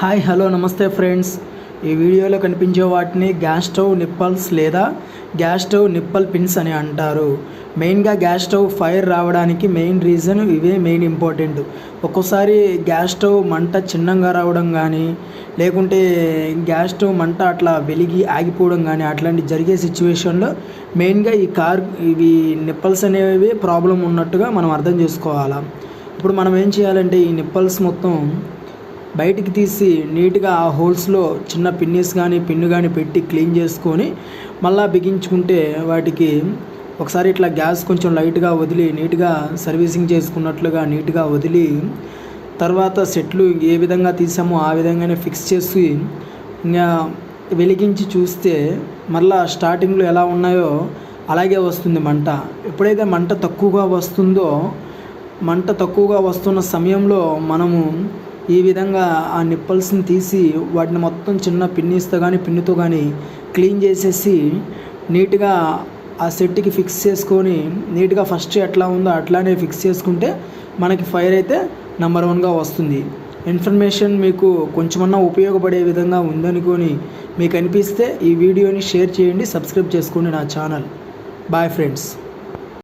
Hi hello నమస్తే friends. ఈ వీడియోలో కనిపించే వాటిని గ్యాస్ స్టవ్ నిప్పల్స్ లేదా గ్యాస్ స్టవ్ నిప్పల్ పిన్స్ అని అంటారు. మెయిన్గా గ్యాస్ స్టవ్ ఫైర్ రావడానికి మెయిన్ రీజన్ ఇవే మెయిన్ ఇంపార్టెంట్. ఒక్కోసారి గ్యాస్ స్టవ్ మంట చిన్నంగా రావడం కానీ లేకుంటే గ్యాస్ స్టవ్ మంట అట్లా వెలిగి ఆగిపోవడం కానీ అట్లాంటి జరిగే సిచ్యువేషన్లో మెయిన్గా ఈ కార్ ఇవి నిప్పల్స్ అనేవి ప్రాబ్లం ఉన్నట్టుగా మనం అర్థం చేసుకోవాలా. ఇప్పుడు మనం ఏం చేయాలంటే ఈ నిప్పల్స్ మొత్తం బయటికి తీసి నీట్గా ఆ హోల్స్లో చిన్న పిన్నీస్ కానీ పిన్ను కానీ పెట్టి క్లీన్ చేసుకొని మళ్ళీ బిగించుకుంటే వాటికి ఒకసారి ఇట్లా గ్యాస్ కొంచెం లైట్గా వదిలి నీట్గా సర్వీసింగ్ చేసుకున్నట్లుగా నీట్గా వదిలి తర్వాత సెట్లు ఏ విధంగా తీసామో ఆ విధంగానే ఫిక్స్ చేసి ఇంకా వెలిగించి చూస్తే మళ్ళా స్టార్టింగ్లో ఎలా ఉన్నాయో అలాగే వస్తుంది మంట. ఎప్పుడైతే మంట తక్కువగా వస్తుందో మంట తక్కువగా వస్తున్న సమయంలో మనము ఈ విధంగా ఆ నిప్పల్స్ని తీసి వాటిని మొత్తం చిన్న పిన్నీస్తో కానీ పిన్నుతో కానీ క్లీన్ చేసేసి నీట్గా ఆ సెట్కి ఫిక్స్ చేసుకొని నీట్గా ఫస్ట్ ఎట్లా ఉందో అట్లానే ఫిక్స్ చేసుకుంటే మనకి ఫైర్ అయితే నెంబర్ వన్గా వస్తుంది. ఇన్ఫర్మేషన్ మీకు కొంచెమన్నా ఉపయోగపడే విధంగా ఉందనుకొని మీకు అనిపిస్తే ఈ వీడియోని షేర్ చేయండి సబ్స్క్రైబ్ చేసుకోండి నా ఛానల్. Bye friends.